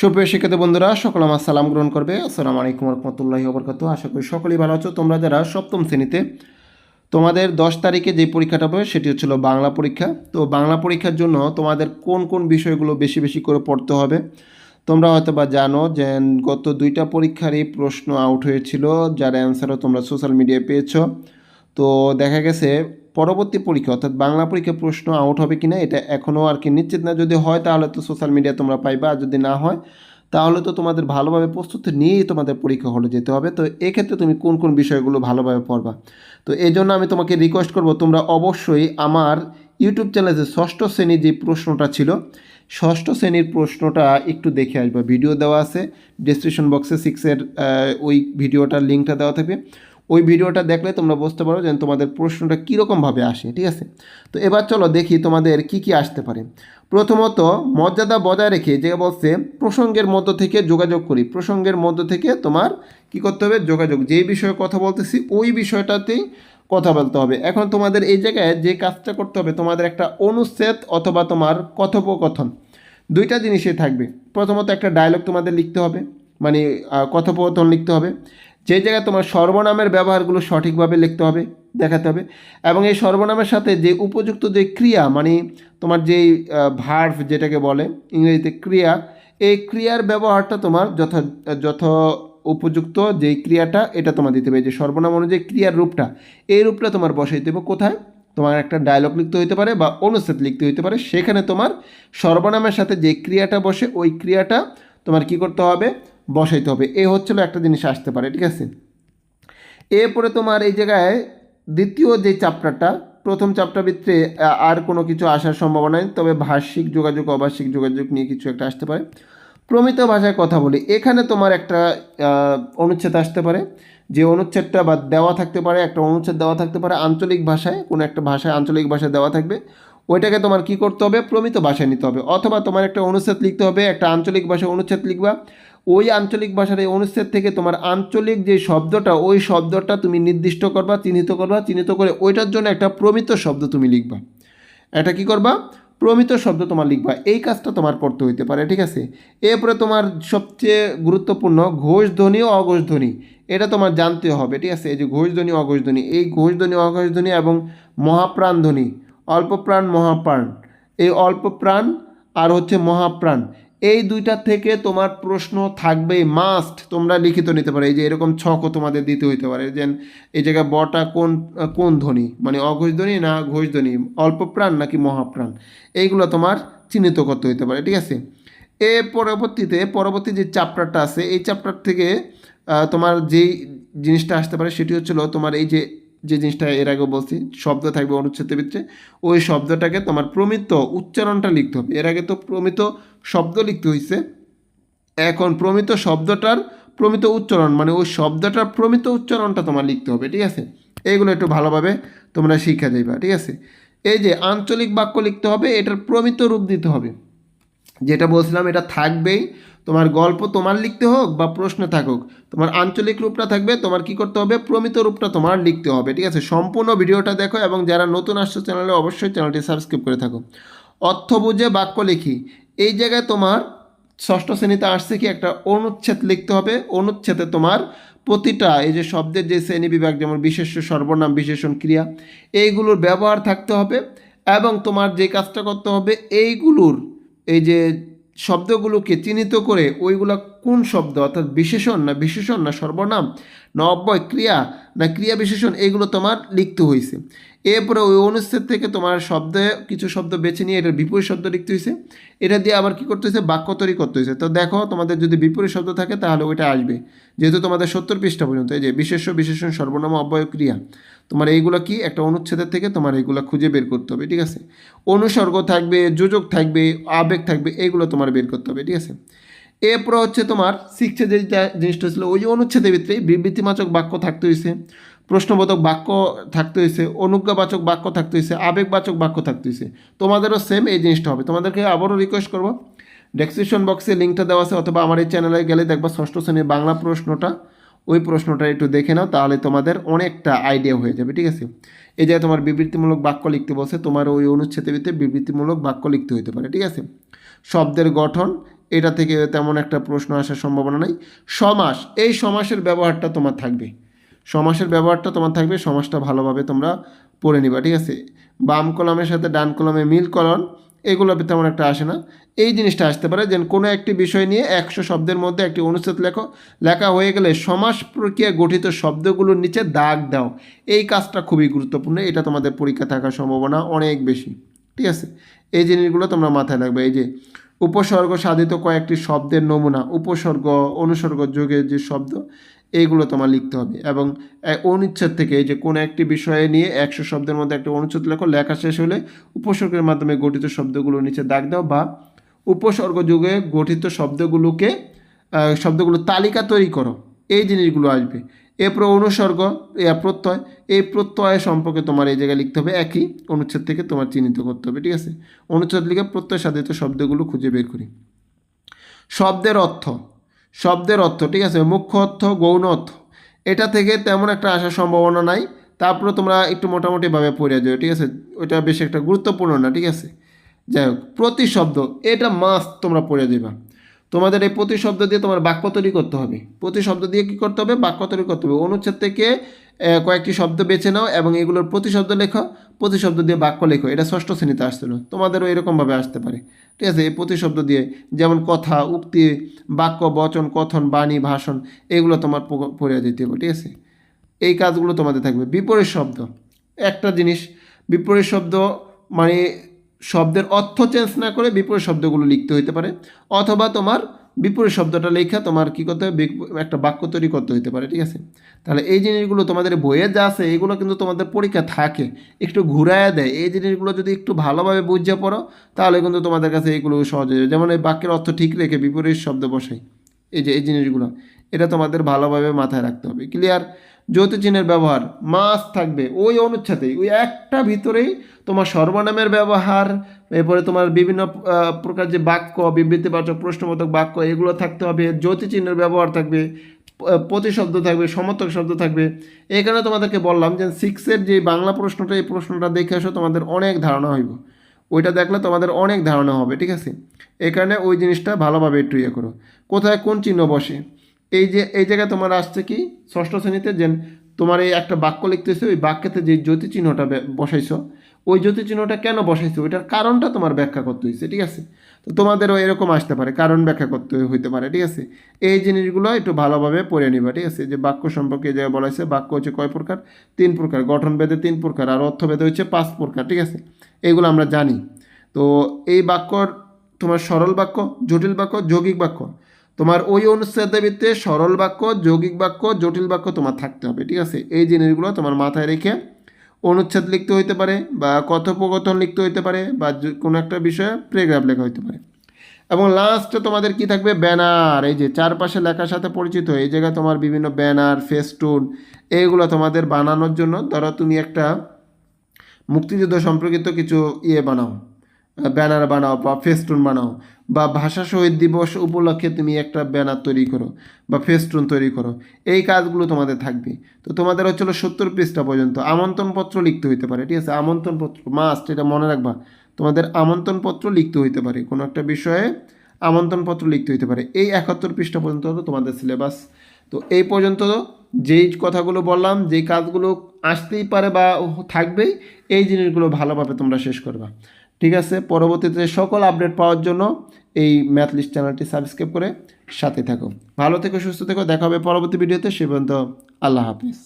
সুপ্রিয় শিক্ষিত বন্ধুরা, সকল আমার সালাম গ্রহণ করবে। আসসালামু আলাইকুম রহমতুল্লাহি ওবরকাত। আশা করি সকলেই ভালো আছো। তোমরা যারা সপ্তম শ্রেণীতে, তোমাদের দশ তারিখে যে পরীক্ষাটা হবে সেটি হচ্ছিল বাংলা পরীক্ষা। তো বাংলা পরীক্ষার জন্য তোমাদের কোন কোন বিষয়গুলো বেশি বেশি করে পড়তে হবে? তোমরা হয়তো বা জানো যে গত দুইটা পরীক্ষারই প্রশ্ন আউট হয়েছিল, যার অ্যান্সারও তোমরা সোশ্যাল মিডিয়ায় পেয়েছ। তো দেখা গেছে পরবর্তী পরীক্ষা, অর্থাৎ বাংলা পরীক্ষা প্রশ্ন আউট হবে কিনা, এটা এখনও আর কি নিশ্চিত না। যদি হয় তাহলে তো সোশ্যাল মিডিয়া তোমরা পাইবা, আর যদি না হয়, তাহলে তো তোমাদের ভালোভাবে প্রস্তুতি নিয়েই তোমাদের পরীক্ষা হলে যেতে হবে। তো এক্ষেত্রে তুমি কোন কোন বিষয়গুলো ভালোভাবে পড়বা? তো এই জন্য আমি তোমাকে রিকোয়েস্ট করব, তোমরা অবশ্যই আমার ইউটিউব চ্যানেলে ষষ্ঠ শ্রেণির যে প্রশ্নটা ছিল, ষষ্ঠ শ্রেণির প্রশ্নটা একটু দেখে আসবা। ভিডিও দেওয়া আছে ডিসক্রিপশন বক্সে সিক্সের ওই ভিডিওটার লিঙ্কটা দেওয়া থাকবে। ওই ভিডিওটা দেখলে তোমরা বুঝতে পারো যে তোমাদের প্রশ্নটা কীরকমভাবে আসে, ঠিক আছে? তো এবার চলো দেখি তোমাদের কি কি আসতে পারে। প্রথমত, মর্যাদা বজায় রেখে যে বলছে, প্রসঙ্গের মধ্য থেকে যোগাযোগ করি। প্রসঙ্গের মধ্য থেকে তোমার কি করতে হবে? যোগাযোগ। যেই বিষয়ে কথা বলতেছি, ওই বিষয়টাতেই কথা বলতে হবে। এখন তোমাদের এই জায়গায় যে কাজটা করতে হবে, তোমাদের একটা অনুচ্ছেদ অথবা তোমার কথোপকথন, দুইটা জিনিসই থাকবে। প্রথমত একটা ডায়লগ তোমাদের লিখতে হবে মানে কথোপকথন লিখতে হবে। যে জায়গায় তোমার সর্বনামের ব্যবহারগুলো সঠিকভাবে লিখতে হবে, দেখাতে হবে এবং এই সর্বনামের সাথে যে উপযুক্ত যে ক্রিয়া মানে তোমার যেই ভার্ভ যেটাকে বলে, ইংরেজিতে ক্রিয়া, এই ক্রিয়ার ব্যবহারটা তোমার যথা, যথ উপযুক্ত যেই ক্রিয়াটা, এটা তোমার দিতে হবে। যে সর্বনাম অনুযায়ী ক্রিয়ার রূপটা, এই রূপটা তোমার বসাইতে হবে কোথায়? তোমার একটা ডায়লগ লিখতে হইতে পারে বা অনুচ্ছেদ লিখতে হইতে পারে। সেখানে তোমার সর্বনামের সাথে যে ক্রিয়াটা বসে, ওই ক্রিয়াটা তোমার কি করতে হবে? বসাইতে হবে। এ হচ্ছিল একটা জিনিস আসতে পারে, ঠিক আছে? এরপরে তোমার এই জায়গায় দ্বিতীয় যে চ্যাপ্টারটা প্রথম চ্যাপ্টার ভিতরে আর কোনো কিছু আসার সম্ভাবনা নেই, তবে ভাষিক যোগাযোগ, অভাষিক যোগাযোগ নিয়ে কিছু একটা আসতে পারে। প্রমিত ভাষায় কথা বলি। এখানে তোমার একটা অনুচ্ছেদ আসতে পারে, যে অনুচ্ছেদটা বা দেওয়া থাকতে পারে, একটা অনুচ্ছেদ দেওয়া থাকতে পারে আঞ্চলিক ভাষায়, কোনো একটা ভাষায় আঞ্চলিক ভাষায় দেওয়া থাকবে। ওইটাকে তোমার কি করতে হবে? প্রমিত ভাষায় নিতে হবে। অথবা তোমার একটা অনুচ্ছেদ লিখতে হবে, একটা আঞ্চলিক ভাষায় অনুচ্ছেদ লিখবা। ওই আঞ্চলিক ভাষার এই অনুচ্ছেদ থেকে তোমার আঞ্চলিক যে শব্দটা, ওই শব্দটা তুমি নির্দিষ্ট করবা, চিহ্নিত করবা, চিহ্নিত করে ওইটার জন্য একটা প্রমিত শব্দ তুমি লিখবা। এটা কি করবা? প্রমিত শব্দ তোমার লিখবা। এই কাজটা তোমার করতে হইতে পারে, ঠিক আছে? এরপরে তোমার সবচেয়ে গুরুত্বপূর্ণ ঘোষ ধ্বনি ও অঘোষ ধ্বনি। এটা তোমার জানতে হবে, ঠিক আছে? এই যে ঘোষ ধ্বনি, অঘোষ ধ্বনি। এই ঘোষ ধ্বনি, অঘোষ ধ্বনি এবং মহাপ্রাণ ধ্বনি অল্প প্রাণ মহাপ্রাণ। এই অল্প প্রাণ আর হচ্ছে মহাপ্রাণ। এই দুইটা থেকে তোমার প্রশ্ন থাকবেই মাস্ট তোমরা লিখিত নিতে পারো। এই যে এরকম ছকও তোমাদের দিতে হইতে পারে। যে এই জায়গায় বটা কোন কোন ধ্বনি? মানে অঘোষ ধ্বনি না ঘোষ ধ্বনি? অল্প প্রাণ নাকি মহাপ্রাণ? এইগুলো তোমার চিহ্নিত করতে হইতে পারে, ঠিক আছে? এ পরবর্তীতে, পরবর্তী যে চ্যাপ্টারটা আছে, এই চ্যাপ্টার থেকে তোমার যেই জিনিসটা আসতে পারে, সেটি হচ্ছিল তোমার এই যে যে জিনিসটা এর আগে বলছি, শব্দ থাকবে অনুচ্ছেদের ভিতরে ওই শব্দটাকে তোমার প্রমিত উচ্চারণটা লিখতে হবে। এর আগে তো প্রমিত শব্দ লিখতে হয়েছে এখন প্রমিত শব্দটার প্রমিত উচ্চারণ মানে ওই শব্দটার প্রমিত উচ্চারণটা তোমার লিখতে হবে, ঠিক আছে? এইগুলো একটু ভালোভাবে তোমরা শিক্ষা দেবা, ঠিক আছে? এই যে আঞ্চলিক বাক্য লিখতে হবে, এটার প্রমিত রূপ দিতে হবে। যেটা বলছিলাম, এটা থাকবেই তোমার গল্প তোমার লিখতে হোক বা প্রশ্ন থাকুক, তোমার আঞ্চলিক রূপটা থাকবে, তোমার কি করতে হবে? প্রমিত রূপটা তোমার লিখতে হবে, ঠিক আছে? সম্পূর্ণ ভিডিওটা দেখো এবং যারা নতুন আসছো চ্যানেলে অবশ্যই চ্যানেলটি সাবস্ক্রাইব করে থাকো। অর্থ বুঝে বাক্য লিখি। এই জায়গায় তোমার ষষ্ঠ শ্রেণীতে আসছে কি? একটা অনুচ্ছেদ লিখতে হবে। অনুচ্ছেদে তোমার প্রতিটা এই যে শব্দের যে শ্রেণি বিভাগ, যেমন বিশেষ্য, সর্বনাম, বিশেষণ, ক্রিয়া, এইগুলোর ব্যবহার থাকতে হবে এবং তোমার যে কাজটা করতে হবে, এইগুলোর এই যে শব্দগুলোকে চিহ্নিত করে ওইগুলা কোন শব্দ? অর্থাৎ বিশেষণ না বিশেষণ না সর্বনাম? না অব্যয়, ক্রিয়া না ক্রিয়া বিশেষণ? এগুলো তোমার লিখতে হয়েছে এরপরে ওই অনুচ্ছেদ থেকে তোমার শব্দে কিছু শব্দ বেছে নিয়ে এটার বিপরীত শব্দ লিখতে হয়েছে এটা দিয়ে আবার কি করতে হয়েছে বাক্য তৈরি করতে হয়েছে তো দেখো, তোমাদের যদি বিপরীত শব্দ থাকে, তাহলে ওইটা আসবে। যেহেতু তোমাদের সত্তর পৃষ্ঠা পর্যন্ত, এই যে বিশেষ বিশেষণ, সর্বনাম, অব্যয়, ক্রিয়া। তোমার এইগুলো কি? একটা অনুচ্ছেদের থেকে তোমার এইগুলো খুঁজে বের করতে হবে, ঠিক আছে? অনুসর্গ থাকবে, যোজক থাকবে, আবেগ থাকবে এইগুলো তোমার বের করতে হবে, ঠিক আছে? এরপর হচ্ছে তোমার শিক্ষা যে জিনিসটা ছিল ওই অনুচ্ছেদের ভিতরে বিবৃতিবাচক বাক্য থাকতে হয়েছে, প্রশ্নবোধক বাক্য থাকতে হয়েছে, অনুজ্ঞাবাচক বাক্য থাকতে হয়েছে, আবেগবাচক বাক্য থাকতে হয়েছে। তোমাদেরও সেম এই জিনিসটা হবে। তোমাদেরকে আবারও রিকোয়েস্ট করব ডেসক্রিপশন বক্সে লিঙ্কটা দেওয়া আছে, অথবা আমার এই চ্যানেলে গেলে দেখবা ষষ্ঠ শ্রেণির বাংলা প্রশ্নটা, ওই প্রশ্নটা একটু দেখে নাও, তাহলে তোমাদের অনেকটা আইডিয়া হয়ে যাবে, ঠিক আছে? এই যে তোমার বিবৃতিমূলক বাক্য লিখতে বসে তোমার ওই অনুচ্ছেদের ভিতরে বিবৃতিমূলক বাক্য লিখতে হইতে পারে, ঠিক আছে? শব্দের গঠন এটা থেকে তেমন একটা প্রশ্ন আসার সম্ভাবনা নাই। সমাস, এই সমাসের ব্যবহারটা তোমার থাকবে। সমাসের ব্যবহারটা তোমার থাকবে, সমাসটা ভালোভাবে তোমরা পড়ে নিবা, ঠিক আছে? বাম কলমের সাথে ডান কলমে মিল কলন, এগুলো তেমন একটা আসে না। এই জিনিসটা আসতে পারে যে কোনো একটি বিষয় নিয়ে একশো শব্দের মধ্যে একটি অনুচ্ছেদ লেখো, লেখা হয়ে গেলে সমাস প্রক্রিয়া গঠিত শব্দগুলোর নিচে দাগ দাও। এই কাজটা খুবই গুরুত্বপূর্ণ, এটা তোমাদের পরীক্ষা থাকার সম্ভাবনা অনেক বেশি, ঠিক আছে? এই জিনিসগুলো তোমরা মাথায় রাখবে। এই যে উপসর্গ সাধিত কয়েকটি শব্দের নমুনা, উপসর্গ, অনুসর্গ যোগের যে শব্দ এইগুলো তোমার লিখতে হবে। এবং অনুচ্ছেদ থেকে এই যে কোনো একটি বিষয়ে নিয়ে একশো শব্দের মধ্যে একটা অনুচ্ছেদ লেখো, লেখা শেষ হলে উপসর্গের মাধ্যমে গঠিত শব্দগুলো নিচে দাগ দাও বা উপসর্গ যুগে গঠিত শব্দগুলোকে শব্দগুলো তালিকা তৈরি করো। এই জিনিসগুলো আসবে। এরপর অনুসর্গ, এ প্রত্যয় এই প্রত্যয় সম্পর্কে তোমার এই জায়গায় লিখতে হবে, একই অনুচ্ছেদ থেকে তোমার চিহ্নিত করতে হবে, ঠিক আছে? অনুচ্ছেদ লিখে প্রত্যয় সাধিত শব্দগুলো খুঁজে বের করি। শব্দের অর্থ শব্দের অর্থ, ঠিক আছে? মুখ্য অর্থ, গৌণ অর্থ। এটা থেকে তেমন একটা আসার সম্ভাবনা নাই তারপরে তোমরা একটু মোটামুটিভাবে পড়ে যাও, ঠিক আছে? ওইটা বেশি একটা গুরুত্বপূর্ণ না, ঠিক আছে? যাই হোক, প্রতিশব্দ, এটা মাস্ট তোমরা পড়ে দেবা তোমাদের এই প্রতিশব্দ দিয়ে তোমার বাক্য তৈরি করতে হবে। প্রতিশব্দ দিয়ে কী করতে হবে? বাক্য তৈরি করতে হবে। অনুচ্ছেদ থেকে কয়েকটি শব্দ বেছে নাও এবং এগুলোর প্রতিশব্দ লেখো। প্রতিশব্দ দিয়ে বাক্য লেখো। এটা ষষ্ঠ শ্রেণীতে আসছিল। তোমাদেরও এরকমভাবে আসতে পারে। ঠিক আছে? এই প্রতিশব্দ দিয়ে যেমন কথা, উক্তি, বাক্য, বচন, কথন, বাণী, ভাষণ, এগুলো তোমার প- পড়ে যেতে হবে। ঠিক আছে? এই কাজগুলো তোমাদের থাকবে। বিপরীত শব্দ। একটা জিনিস, বিপরীত শব্দ মানে শব্দের অর্থ চেঞ্জ না করে বিপরীত শব্দগুলো লিখতে হইতে পারে, অথবা তোমার বিপরীত শব্দটা লেখা তোমার কী করতে হবে? একটা বাক্য তৈরি করতে হইতে পারে, ঠিক আছে? তাহলে এই জিনিসগুলো তোমাদের বইয়ে যা আছে, এগুলো কিন্তু তোমাদের পরীক্ষা থাকে, একটু ঘুরায় দেয়। এই জিনিসগুলো যদি একটু ভালোভাবে বুঝে পড়ো, তাহলে কিন্তু তোমাদের কাছে এইগুলো সহজ হয়ে যাবে। যেমন এই বাক্যের অর্থ ঠিক রেখে বিপরীত শব্দ বসাই, এই যে এই জিনিসগুলো, এটা তোমাদের ভালোভাবে মাথায় রাখতে হবে। ক্লিয়ার যৌথ চিহ্নের ব্যবহার মাস থাকবে ওই অনুচ্ছেদেই। ওই একটা ভিতরেই তোমার সর্বনামের ব্যবহার, এরপরে তোমার বিভিন্ন প্রকার যে বাক্য, বিবৃতিবাচক, প্রশ্নবোধক বাক্য, এগুলো থাকতে হবে যৌথ চিহ্নের ব্যবহার থাকবে প্রতিশব্দ থাকবে, সমর্থক শব্দ থাকবে। এখানে তোমাদেরকে বললাম যে সিক্সের যে বাংলা প্রশ্নটা, এই প্রশ্নটা দেখে আসো তোমাদের অনেক ধারণা হইব। ওইটা দেখলে তোমাদের অনেক ধারণা হবে, ঠিক আছে? এই কারণে ওই জিনিসটা ভালোভাবে একটু ইয়ে করো। কোথায় কোন চিহ্ন বসে? এই যে, এই জায়গায় তোমার আসছে কি? ষষ্ঠ শ্রেণীতে যে তোমার এই একটা বাক্য লিখতেছে, ওই বাক্যতে যে জ্যোতি চিহ্নটা বসাইছো, ওই জ্যোতি চিহ্নটা কেন বসাইছো? ওইটার কারণটা তোমার ব্যাখ্যা করতে হয়েছে ঠিক আছে? তো তোমাদেরও এরকম আসতে পারে, কারণ ব্যাখ্যা করতে হইতে পারে, ঠিক আছে? এই জিনিসগুলো একটু ভালোভাবে পড়ে নিবা, ঠিক আছে? যে বাক্য সম্পর্কে এই জায়গায় বলা হয়েছে বাক্য হচ্ছে কয় প্রকার? তিন প্রকার, গঠন ভেদে তিন প্রকার, আর অর্থ ভেদে হচ্ছে পাঁচ প্রকার, ঠিক আছে? এগুলো আমরা জানি। তো এই বাক্যর তোমার সরল বাক্য, জটিল বাক্য, যৌগিক বাক্য তোমার ওই অনুচ্ছেদের ভিত্তিতে সরল বাক্য, যৌগিক বাক্য, জটিল বাক্য তোমার থাকতে হবে, ঠিক আছে? এই জিনিসগুলো তোমার মাথায় রেখে অনুচ্ছেদ লিখতে হইতে পারে বা কথোপকথন লিখতে হইতে পারে বা কোনো একটা বিষয়ে প্রেগ্রাফ লেখা হইতে পারে। এবং লাস্টে তোমাদের কি থাকবে? ব্যানার, এই যে চারপাশে লেখার সাথে পরিচিত, এই জায়গায় তোমার বিভিন্ন ব্যানার, ফেস্টুন, এইগুলো তোমাদের বানানোর জন্য ধরো তুমি একটা মুক্তিযুদ্ধ সম্পর্কিত কিছু ইয়ে বানাও। ব্যানার বানাও বা ফেস্টুন বানাও বা ভাষা শহীদ দিবস উপলক্ষে তুমি একটা ব্যানার তৈরি করো বা ফেস্টুন তৈরি করো, এই কাজগুলো তোমাদের থাকবে। তো তোমাদের হচ্ছিল সত্তর পৃষ্ঠা পর্যন্ত আমন্ত্রণপত্র লিখতে হইতে পারে, ঠিক আছে? আমন্ত্রণপত্র মাস্ট এটা মনে রাখবা। তোমাদের আমন্ত্রণপত্র লিখতে হইতে পারে, কোনো একটা বিষয়ে আমন্ত্রণপত্র লিখতে হইতে পারে। এই একাত্তর পৃষ্ঠা পর্যন্ত হলো তোমাদের সিলেবাস তো এই পর্যন্ত যেই কথাগুলো বললাম, যেই কাজগুলো আসতেই পারে বা থাকবেই, এই জিনিসগুলো ভালোভাবে তোমরা শেষ করবা। ঠিক আছে? পরবর্তীতে সকল আপডেট পাওয়ার জন্য এই ম্যাথ লিস্ট চ্যানেলটি সাবস্ক্রাইব করে সাথে থাকো ভালো থেকো, সুস্থ থেকো, দেখা হবে পরবর্তী ভিডিওতে সে পর্যন্ত আল্লাহ হাফিজ।